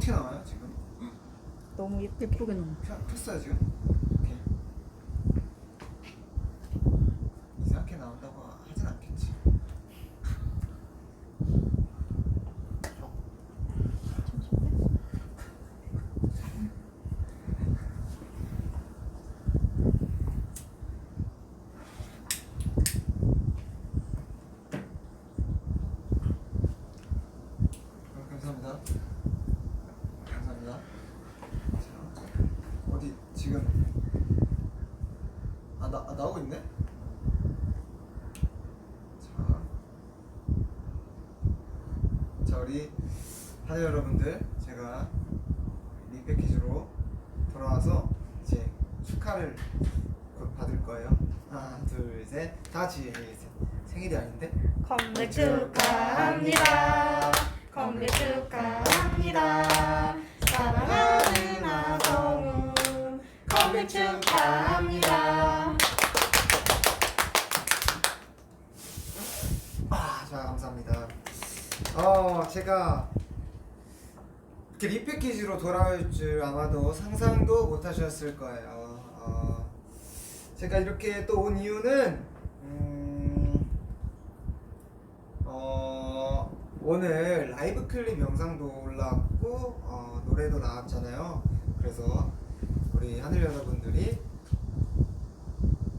어떻게 나와요 지금? 너무 예쁘게. 예쁘게 나와. 펴, 폈어요 지금? 이렇게 이상하게 나온다고 하진 않겠지 어, 감사합니다 감사합니다 자, 어디 지금 아, 나, 아 나오고 있네? 자, 자 우리 하늘 여러분들 제가 리패키지로 돌아와서 이제 축하를 곧 받을 거예요 하나 둘 셋 다 같이 셋. 생일이 아닌데? 컴백 축하합니다. 컴백 축하합니다. 사랑하는 아성우 컴백 축하합니다. 아, 자 감사합니다. 어, 제가 이렇게 리패키지로 돌아올 줄 아마도 상상도 못 하셨을 거예요. 어, 제가 이렇게 또 온 이유는 음, 어, 오늘 라이브 클립 영상도 올라왔고 어, 노래도 나왔잖아요. 그래서 우리 하늘 여러분들이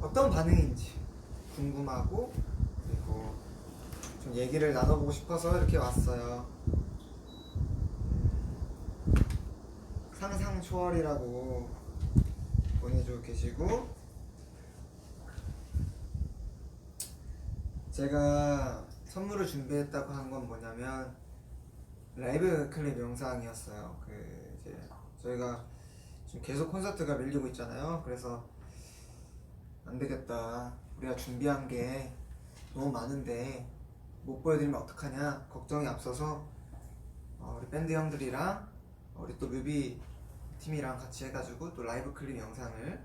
어떤 반응인지 궁금하고 그리고 좀 얘기를 나눠보고 싶어서 이렇게 왔어요. 음, 상상 초월이라고 보내주고 계시고 제가 선물을 준비했다고 한 건 뭐냐면 라이브 클립 영상이었어요. 그 이제 저희가 지금 계속 콘서트가 밀리고 있잖아요. 그래서 안 되겠다. 우리가 준비한 게 너무 많은데 못 보여드리면 어떡하냐 걱정이 앞서서 어, 우리 밴드 형들이랑 우리 또 뮤비 팀이랑 같이 해가지고 또 라이브 클립 영상을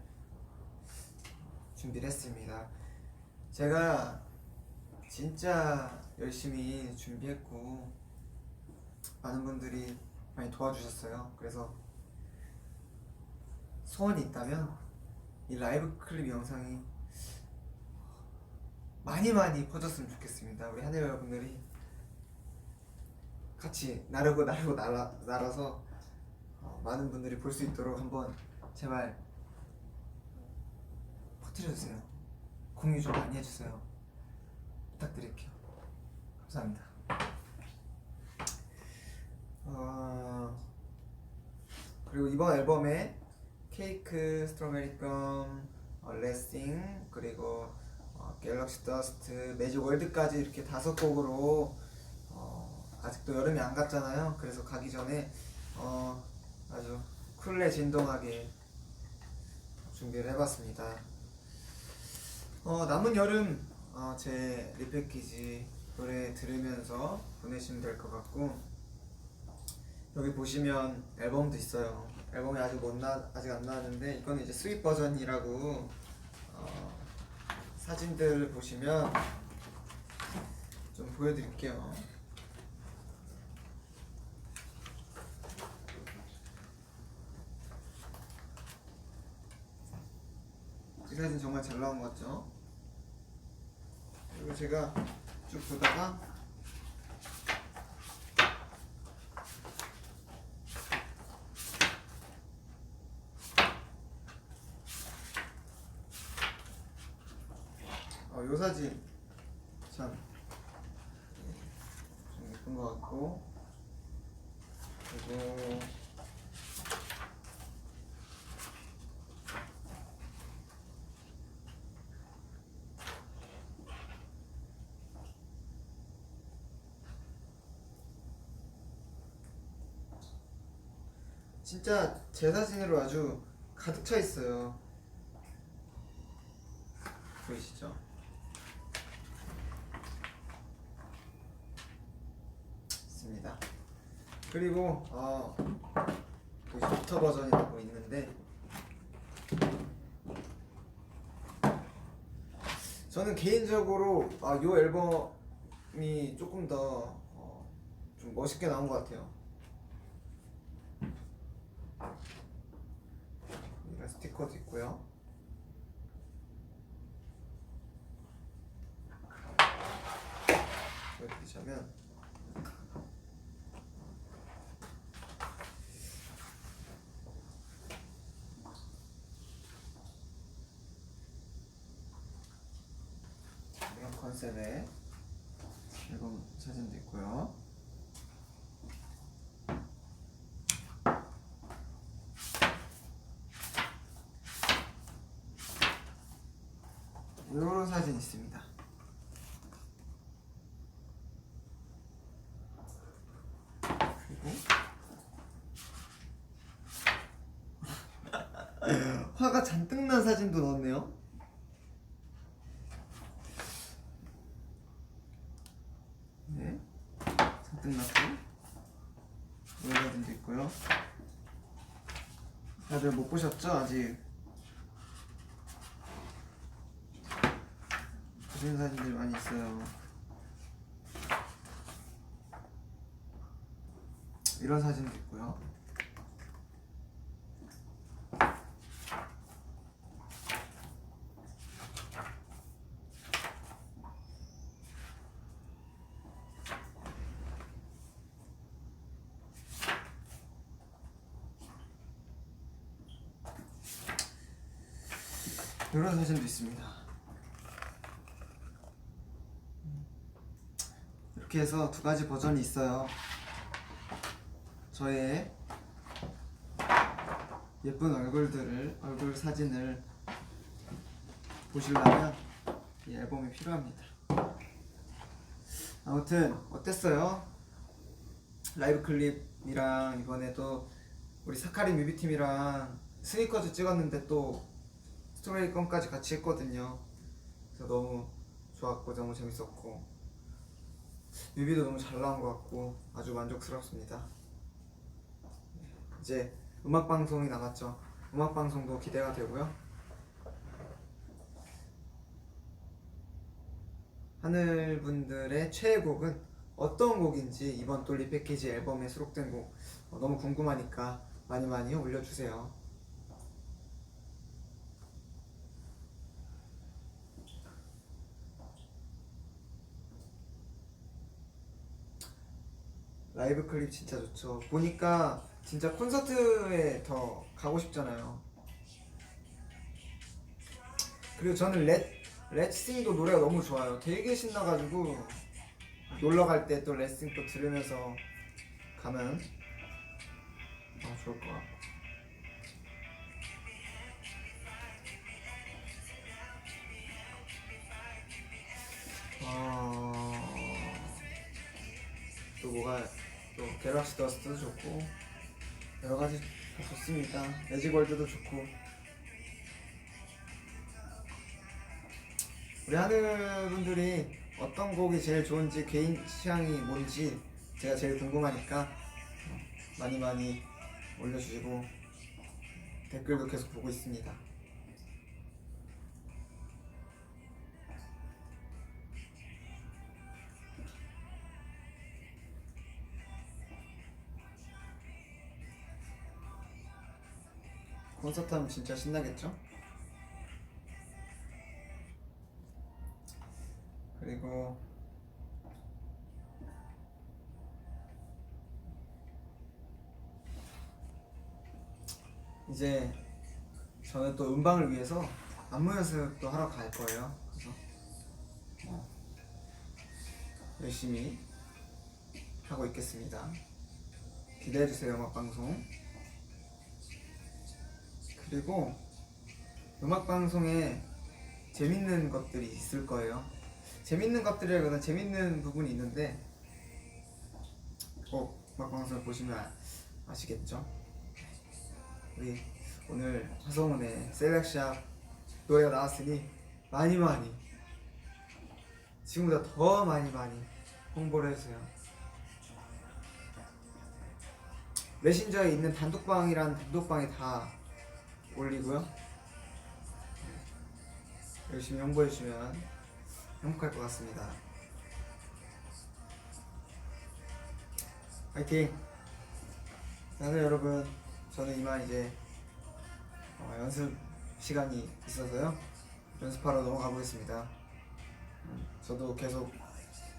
준비를 했습니다. 제가 진짜 열심히 준비했고 많은 분들이 많이 도와주셨어요. 그래서 소원이 있다면 이 라이브 클립 영상이 많이 많이 퍼졌으면 좋겠습니다. 우리 하늘 여러분들이 같이 나르고 나르고 날아, 날아서 어, 많은 분들이 볼 수 있도록 한번 제발 퍼뜨려주세요. 공유 좀 많이 해주세요. 부탁드릴게요. 감사합니다. 어, 그리고 이번 앨범에 케이크, 스트로베리 껌, 어, 레싱 그리고 어, 갤럭시 더스트, 매직 월드까지 이렇게 다섯 곡으로 어, 아직도 여름이 안 갔잖아요. 그래서 가기 전에 어, 아주 쿨레 진동하게 준비를 해봤습니다. 어, 남은 여름 어, 제 리패키지 노래 들으면서 보내시면 될 것 같고 여기 보시면 앨범도 있어요. 앨범이 아직 못 나, 아직 안 나왔는데 이거는 이제 스윗 버전이라고 어, 사진들 보시면 좀 보여드릴게요. 이 사진 정말 잘 나온 것 같죠? 그리고 제가 쭉 보다가 어, 요 사진 참좀 예쁜 것 같고 그리고 진짜 제 사진으로 아주 가득 차 있어요. 보이시죠? 있습니다. 그리고 어, 그 쇼터 버전이라고 있는데 저는 개인적으로 아, 요 앨범이 조금 더 어, 좀 멋있게 나온 것 같아요. 있고요. 보여드리자면 이런 컨셉의 앨범 사진도 있고요. 이런 사진 있습니다. 그리고 화가 잔뜩 난 사진도 넣었네요. 네, 잔뜩 났고 이런 사진도 있고요. 다들 못 보셨죠? 아직 보신 사진들이 많이 있어요. 이런 사진도 있고요. 이런 사진도 있습니다. 이렇게 해서 두 가지 버전이 있어요. 저의 예쁜 얼굴들을 얼굴 사진을 보시려면 이 앨범이 필요합니다. 아무튼 어땠어요? 라이브 클립이랑 이번에도 우리 사카리 뮤비팀이랑 스니커즈 찍었는데 또 스토레이 건까지 같이 했거든요. 그래서 너무 좋았고 너무 재밌었고 뮤비도 너무 잘 나온 것 같고 아주 만족스럽습니다. 이제 음악 방송이 나갔죠. 음악 방송도 기대가 되고요. 하늘 분들의 최애 곡은 어떤 곡인지 이번 돌리 패키지 앨범에 수록된 곡 어, 너무 궁금하니까 많이 많이 올려주세요. 라이브 클립 진짜 좋죠. 보니까 진짜 콘서트에 더 가고 싶잖아요. 그리고 저는 렛 렛싱도 노래가 너무 좋아요. 되게 신나가지고 놀러 갈 때 또 렛싱 또 들으면서 가면 아 좋을 것 같고. 어... 또 뭐가 또 갤럭시 더스트도 좋고 여러 가지 다 좋습니다. 매직월드도 좋고 우리 하늘 분들이 어떤 곡이 제일 좋은지 개인 취향이 뭔지 제가 제일 궁금하니까 많이 많이 올려주시고 댓글도 계속 보고 있습니다. 콘서트 하면 진짜 신나겠죠? 그리고 이제 저는 또 음방을 위해서 안무 연습도 하러 갈 거예요. 그래서 어, 열심히 하고 있겠습니다. 기대해 주세요 음악 방송. 그리고 음악 방송에 재밌는 것들이 있을 거예요. 재밌는 것들이라기보다 재밌는 부분이 있는데 꼭 음악 방송을 보시면 아- 아시겠죠? 우리 오늘 화성운의 셀렉샵 노래가 나왔으니 많이 많이 지금보다 더 많이 많이 홍보를 해주세요. 메신저에 있는 단독방이란 단독방에 다 올리고요. 열심히 홍보해 주시면 행복할 것 같습니다. 파이팅! 나는 여러분, 저는 이만 이제 어, 연습 시간이 있어서요. 연습하러 넘어가 보겠습니다. 음, 저도 계속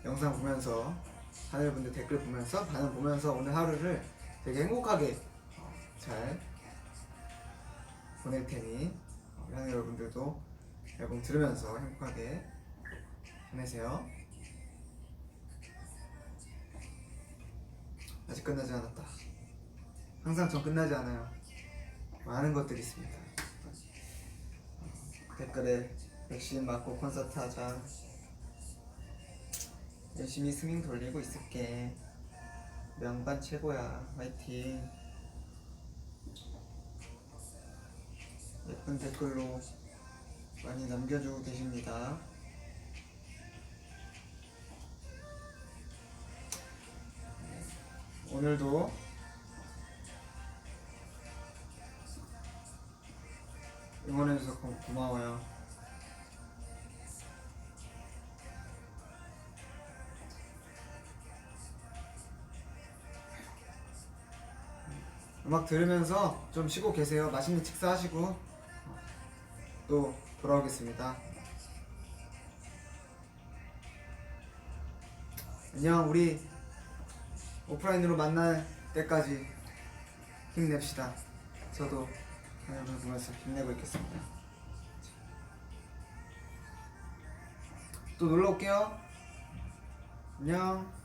영상 보면서 하늘분들 댓글 보면서 반응 보면서 오늘 하루를 되게 행복하게 어, 잘 보낼 테니 어, 우리 하늘 여러분들도 앨범 들으면서 행복하게 보내세요. 아직 끝나지 않았다. 항상 전 끝나지 않아요. 많은 것들이 있습니다. 댓글에 백신 맞고 콘서트 하자. 열심히 스밍 돌리고 있을게. 명반 최고야. 화이팅. 예쁜 댓글로 많이 남겨주고 계십니다. 네, 오늘도 응원해줘서 고, 고마워요. 음악 들으면서 좀 쉬고 계세요. 맛있는 식사하시고 또 돌아오겠습니다. 안녕, 우리 오프라인으로 만날 때까지 힘냅시다. 저도 여러분 보면서 힘내고 있겠습니다. 또 놀러 올게요. 안녕.